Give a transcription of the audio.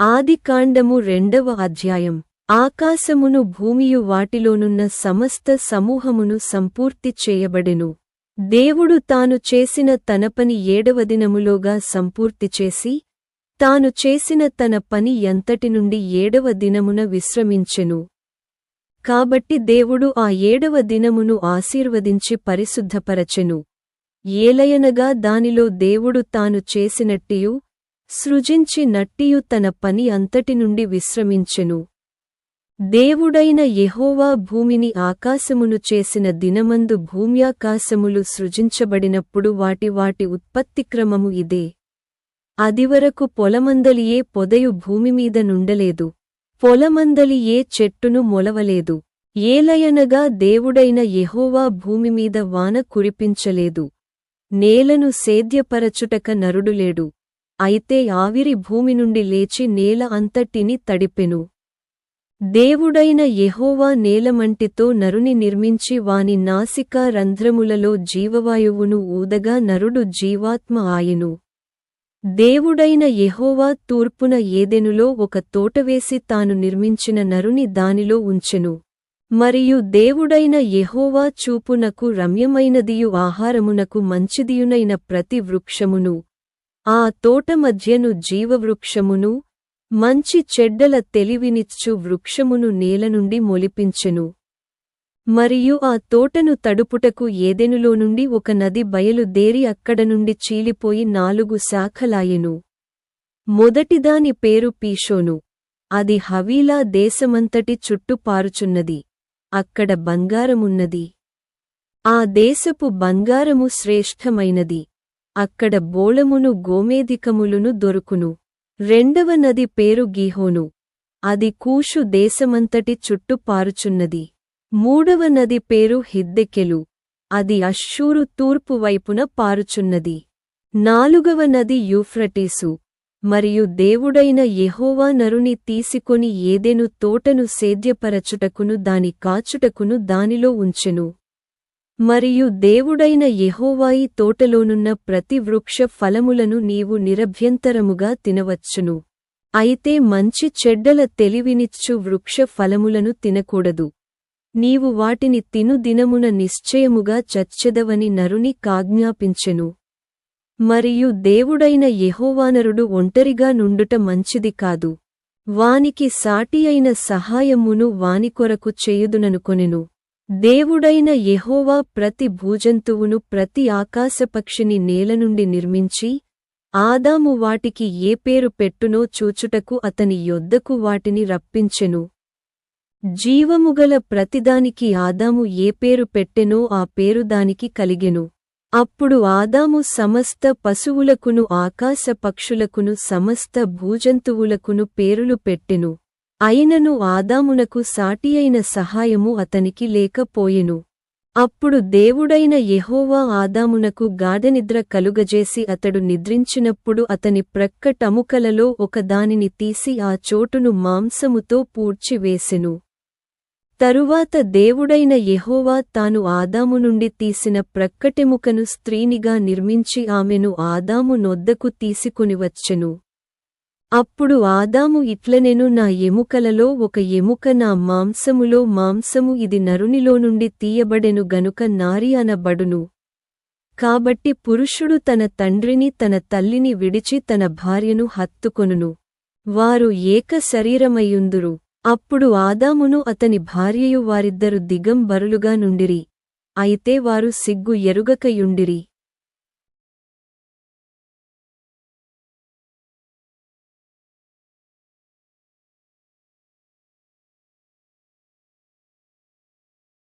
ఆదికాండము రెండవ అధ్యాయం. ఆకాశమును భూమియు వాటిలోనున్న సమస్త సమూహమును సంపూర్తి చేయబడెను. దేవుడు తాను చేసిన తన పని ఏడవ దినములోగా సంపూర్తి చేసి తాను చేసిన తన పని ఎంతటి నుండి ఏడవ దినమున విశ్రమించెను. కాబట్టి దేవుడు ఆ ఏడవ దినమును ఆశీర్వదించి పరిశుద్ధపరచెను. ఏలయనగా దానిలో దేవుడు తాను చేసినట్టియు సృజించి నట్టియు తన పని అంతటి నుండి విశ్రమించెను. దేవుడైన యెహోవా భూమిని ఆకాశమును చేసిన దినమందు భూమ్యాకాశములు సృజించబడినప్పుడు వాటి వాటి ఉత్పత్తిక్రమము ఇదే. అదివరకు పొలమందలియే పొదయు భూమిమీద నుండలేదు. పొలమందలి ఏ చెట్టును మొలవలేదు. ఏలయనగా దేవుడైన యెహోవా భూమిమీద వాన కురిపించలేదు. నేలను సేద్యపరచుటక నరుడులేడు. అయితే ఆవిరి భూమి నుండి లేచి నేల అంతటిని తడిపెను. దేవుడైన యెహోవా నేలమంటితో నరుని నిర్మించి వాని నాసికా రంధ్రములలో జీవవాయువును ఊదగా నరుడు జీవాత్మ ఆయెను. దేవుడైన యెహోవా తూర్పున ఏదెనులో ఒక తోటవేసి తాను నిర్మించిన నరుని దానిలో ఉంచెను. మరియు దేవుడైన యెహోవా చూపునకు రమ్యమైనదియు ఆహారమునకు మంచిదియునైన ప్రతి వృక్షమును. ఆ తోట మధ్యను జీవవృక్షమును మంచి చెడ్డల తెలివినిచ్చు వృక్షమును నేలనుండి మొలిపించెను. మరియు ఆ తోటను తడుపుటకు ఏదెనులో నుండి ఒక నది బయలుదేరి అక్కడ నుండి చీలిపోయి నాలుగు శాఖలాయెను. మొదటిదాని పేరు పీషోను. అది హవీలా దేశమంతటి చుట్టు పారుచున్నది. అక్కడ బంగారమున్నది. ఆ దేశపు బంగారము శ్రేష్టమైనది అక్కడ బోళమును గోమేధికములును దొరుకును. రెండవ నది పేరు గీహోను. అది కూషు దేశమంతటి చుట్టూ పారుచున్నది. మూడవ నది పేరు హిద్దెకెలు. అది అశ్షూరు తూర్పు వైపున పారుచున్నది. నాలుగవ నది యూఫ్రటీసు. మరియు దేవుడైన యెహోవా నరుని తీసుకొని ఏదెను తోటను సేద్యపరచుటకును దాని కాచుటకును దానిలో ఉంచెను. మరియు దేవుడైన యెహోవాయి తోటలోనున్న ప్రతి వృక్ష ఫలములను నీవు నిరభ్యంతరముగా తినవచ్చును. అయితే మంచి చెడ్డల తెలివినిచ్చు వృక్ష ఫలములను తినకూడదు. నీవు వాటిని తిను దినమున నిశ్చయముగా చచ్చెదవని నరుని కాజ్ఞాపించెను. మరియు దేవుడైన యెహోవానరుడు ఒంటరిగా నుండుట మంచిది కాదు. వానికి సాటి అయిన సహాయమును వానికొరకు చేయుదుననుకొనెను. దేవుడైన యెహోవా ప్రతి భూజంతువును ప్రతి ఆకాశపక్షిని నేలనుండి నిర్మించి ఆదాము వాటికి ఏ పేరు పెట్టునో చూచుటకు అతని యొద్దకు వాటిని రప్పించెను. జీవముగల ప్రతిదానికి ఆదాము ఏ పేరు పెట్టెనో ఆ పేరు దానికి కలిగెను. అప్పుడు ఆదాము సమస్త పశువులకును ఆకాశ పక్షులకును సమస్త భూజంతువులకును పేరులు పెట్టెను. అయినను ఆదామునకు సాటియైన సహాయము అతనికి లేకపోయెను. అప్పుడు దేవుడైన యెహోవా ఆదామునకు గాఢనిద్ర కలుగజేసి అతడు నిద్రించినప్పుడు అతని ప్రక్కటముకలలో ఒకదానిని తీసి ఆ చోటును మాంసముతో పూడ్చివేసెను తరువాత దేవుడైన యెహోవా తాను ఆదాము నుండి తీసిన ప్రక్కటెముకను స్త్రీనిగా నిర్మించి ఆమెను ఆదాము నొద్దకు తీసుకునివచ్చెను అప్పుడు ఆదాము ఇట్లనెను నా ఎముకలలో ఒక ఎముక నా మాంసములో మాంసము ఇది నరునిలో నుండి తీయబడెను గనుక నారి అనబడును. కాబట్టి పురుషుడు తన తండ్రిని తన తల్లిని విడిచి తన భార్యను హత్తుకొనును. వారు ఏక శరీరమయ్యుందురు. అప్పుడు ఆదామును అతని భార్యయు వారిద్దరు దిగంబరులుగా నుండిరి. అయితే వారు సిగ్గు ఎరుగకయుండిరి.